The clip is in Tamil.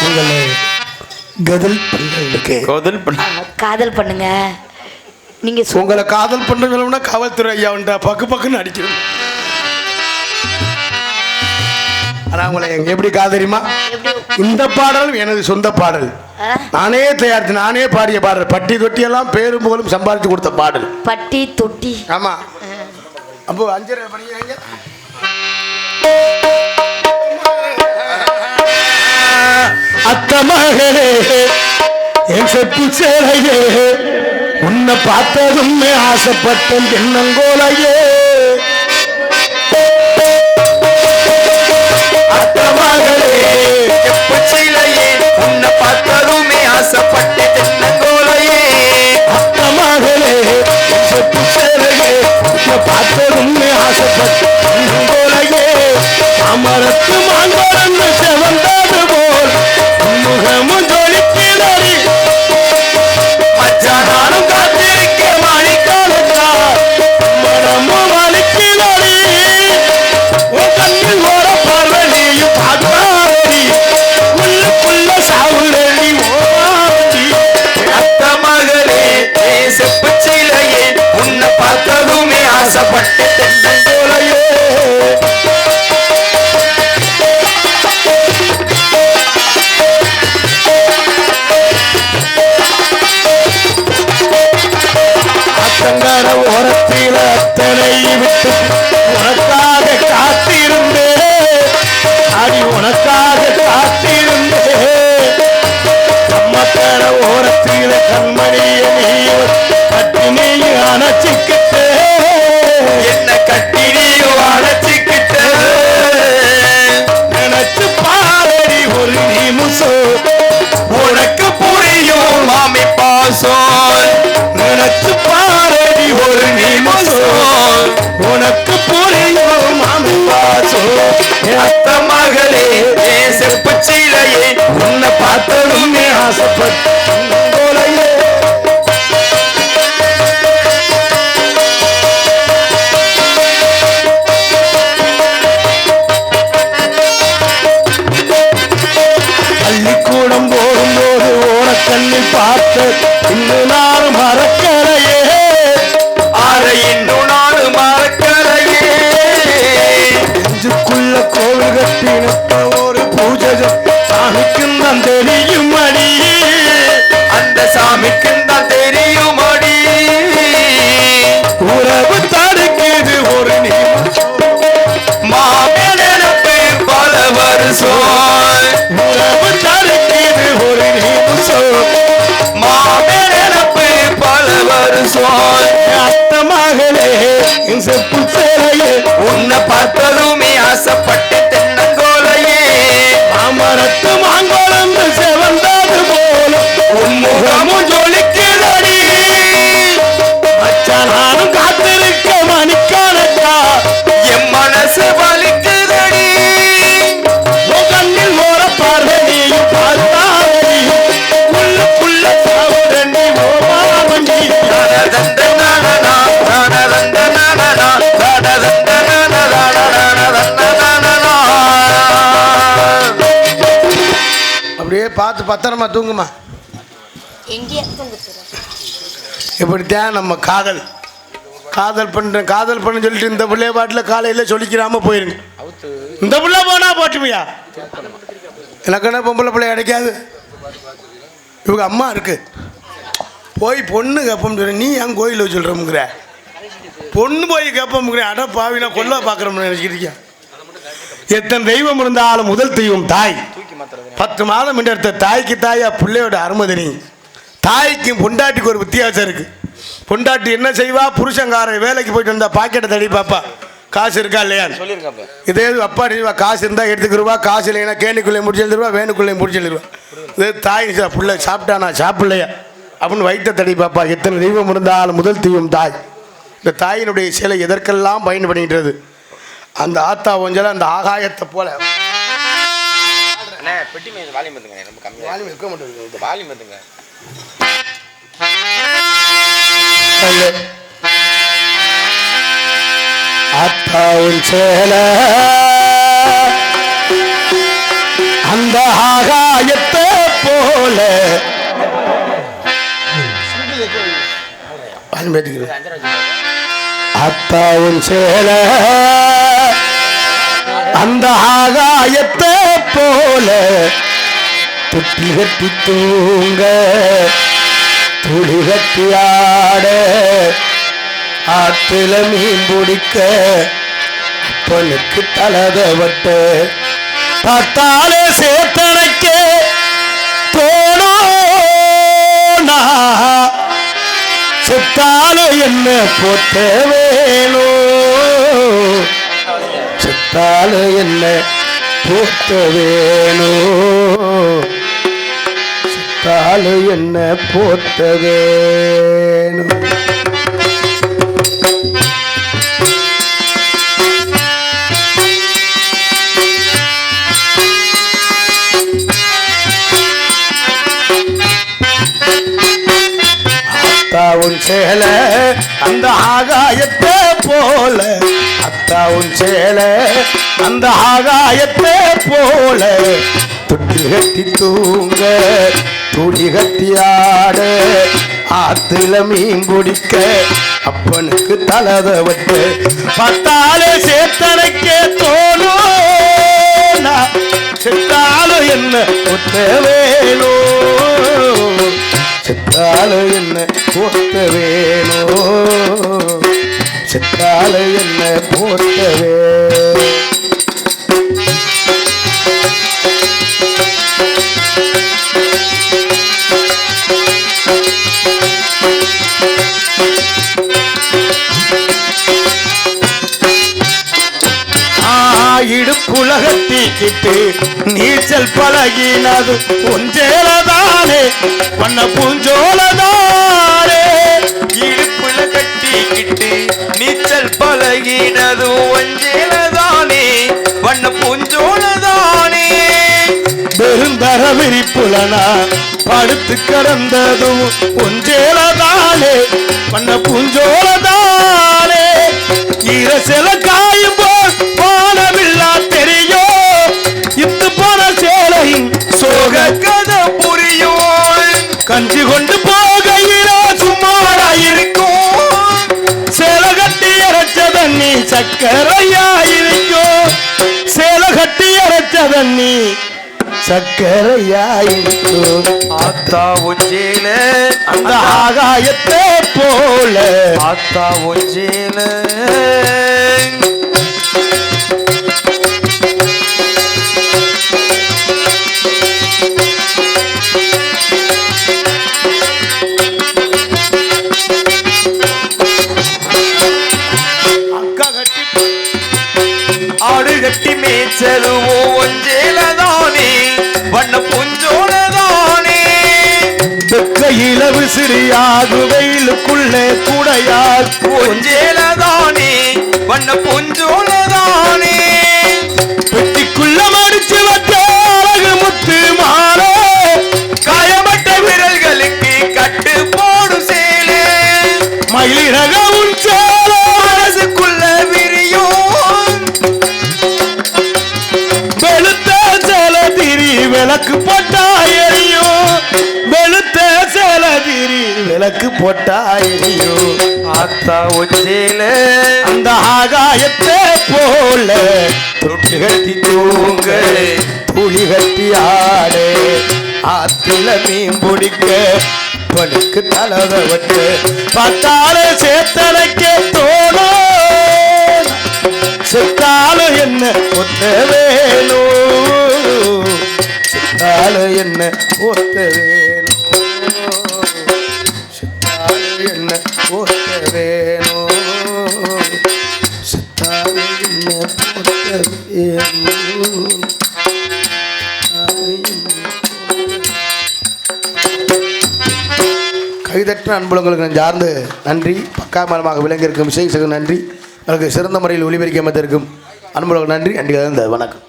உங்களை கதல் பண்றதுக்கு கோதல் பண்ண காதல் பண்ணுங்க. நீங்க சொ- உங்களை காதல் பண்றவங்கள காவல்துறை ஐயா உண்டா? பக்கு பக்குன்னு அடிக்கணும். ஆனா உங்களை எங்க எப்படி காதலிமா? எப்படி? இந்த பாடல் எனது சொந்த பாடல். ஆ? நானே தயாரித்து நானே பாடிய பாடல். பட்டி தொட்டி எல்லாம் பேரும் புகழும் சம்பாதிச்சு கொடுத்த பாடல். பட்டி தொட்டி. ஆமா. அப்போ அஞ்சரை அத்த மகளே என் செப்பு சேலையே உன்னை பார்த்ததுமே ஆசைப்பட்டேன் தென்னங்கோலையே. அத்த மகளே எப்பச்சிலையே உன்னை பார்த்ததுமே ஆசைப்பட்டேன் தென்னங்கோலையே. ശ്രീരഥം മണിയണി பார்த்து இன்னும் நான் மறக்கலையே. ஆரை இன்னும் நாடு மறக்கலையே. நெஞ்சுக்குள்ள கோவில் கட்டினத்த வருஷம் அத்த மகளே செப்பு சேலையே உன்னை பார்த்ததுமே ஆசைப்பட்டு தென்னங்கோலையே. அமரத்து மாங்கோளம் பார்த்து பத்திரமா தூங்குமா? இப்படித்தான் நம்ம காதல்? காதல் பண்ணுறேன் காதல் பண்ண சொல்லிட்டு இந்த பிள்ளைய பாட்டில் காலையில் சொல்லிக்கிறாம போயிருங்க இந்த பிள்ளை போனா போட்டுமையா? எனக்கு என்ன பொம்பளை பிள்ளை கிடைக்காது இவங்க அம்மா இருக்கு. போய் பொண்ணு கேட்போம் சொல்ற நீ ஏன் கோயிலில் சொல்கிறோமுங்கிற பொண்ணு போய் கேட்போமுங்கிற அட பாவினா கொல்ல பார்க்குறோம்னு நினச்சிக்கிறியா எத்தனை தெய்வம் இருந்தாலும் முதல் தெய்வம் தாய். பத்து மாதம் எடுத்த தாய்க்கு தாயா பிள்ளையோட அருமதனி. தாய்க்கும் பொண்டாட்டிக்கு ஒரு வித்தியாசம் இருக்கு. பொண்டாட்டி என்ன செய்வா? புருஷங்காரன் வேலைக்கு போயிட்டு வந்தா பாக்கெட்டை தடி பாப்பா. காசு இருக்கா இல்லையா? இதே அப்பா செய்வா காசு இருந்தா எடுத்துக்கிருவா. காசு இல்லைன்னா கேணிக்குள்ளே முடிச்சு எழுதிருவா வேணுக்குள்ளே முடிச்சு எழுதிருவா இதே தாய் புள்ள சாப்பிட்டானா? சாப்பிடலையா? அப்படின்னு வைத்த தடி பாப்பா. எத்தனை தெய்வம் இருந்தாலும் முதல் தெய்வம் தாய். இந்த தாயினுடைய சிலை எதற்கெல்லாம் பயன்படுகின்றது? அந்த ஆத்தா ஒஞ்சல அந்த ஆகாயத்தை போல அண்ணே, பெட்டி மேல வால்யூம் ஏத்துங்க, ரொம்ப கம்மியா இருக்கு. இருக்க மாட்டேங்குது வால்யூம் ஏத்துங்க. அல்ல. அத்தாவும் சேல அந்த ஆகாயத்தை போல. அத்தாவும் சேல அந்த ஆகாயத்தை போல தொட்டி கட்டி தூங்க துளி கட்டி ஆட ஆத்துல மீன் பிடிக்க அப்பனுக்கு தலத வட்ட. பார்த்தாலே சேத்தனைக்க தோணோனா செத்தாலும் என்ன போத்த வேணும் செத்தாலும் என்ன போத்த வேணும் செத்தாலும் என்ன போத்த வேணும் அத்தாவும் சேல அந்த ஆகாயத்தை போல அத்தாவும் சேல அந்த ஆகாயத்தை போல. துட்டி கட்டி தூங்க துடி கட்டி ஆட ஆத்துல மீன் குடிக்க அப்பனுக்கு தலத வட்டு. பத்தாலே சேத்தனைக்கே தோணும் நான் செத்தாலும் என்ன ஒத்த வேணும் செத்தாலும் என்ன ஒத்த வேணும் கொடுக்கவே வேணும் இடுப்புலகத்திக்கிட்டு நீச்சல் பழகினது. உஞ்சேலதானே பண்ண புஞ்சோலதான். அழகினது பழகினது வண்ண பூஞ்சோலதானே. பெருந்தர விரிப்புலனா படுத்து கிடந்ததும் ஒஞ்சேலதானே வண்ண பூஞ்சோலதானே சக்கரையா இருக்கும் சேலை கட்டி அரைச்ச தண்ணி சக்கரையா இருக்கும் ஆத்தா ஒஞ்சேல அந்த ஆகாயத்தை போல. ஆத்தா ஒஞ்சேல விசிறியாகு வெயிலுக்குள்ளே குடையால் ஒஞ்சேலதானே வண்ண பூஞ்சோலதானே. பெட்டிக்குள்ள மடிச்சு வச்ச அழகு முத்து மாலை காயப்பட்ட விரல்களுக்கு கட்டு போடும் சேலே. மயிலிறக உன் திரி விளக்கு போட்டா எரியும் ஆத்தா ஒஞ்சேல அந்த ஆகாயத்தை போல தொட்டு கட்டி தூங்க. புலி கட்டி ஆடு. ஆத்தில மீன் பிடிக்க படுக்கு தலத வட்டு. பத்தாலே சேத்தனைக்க தோணும் செத்தாலும் என்ன ஒத்த வேணும் செத்தாலும் என்ன ஒத்த வேணும் கைதற்ற அன்புலங்களுக்கு நான் சார்ந்து நன்றி. பக்காமலமாக விளங்கியிருக்கும் விசேஷக்கு நன்றி. உங்களுக்கு சிறந்த முறையில் ஒளிபரிக்க அமைத்திருக்கும் நன்றி நன்றி. அன்றைக்கு வணக்கம்.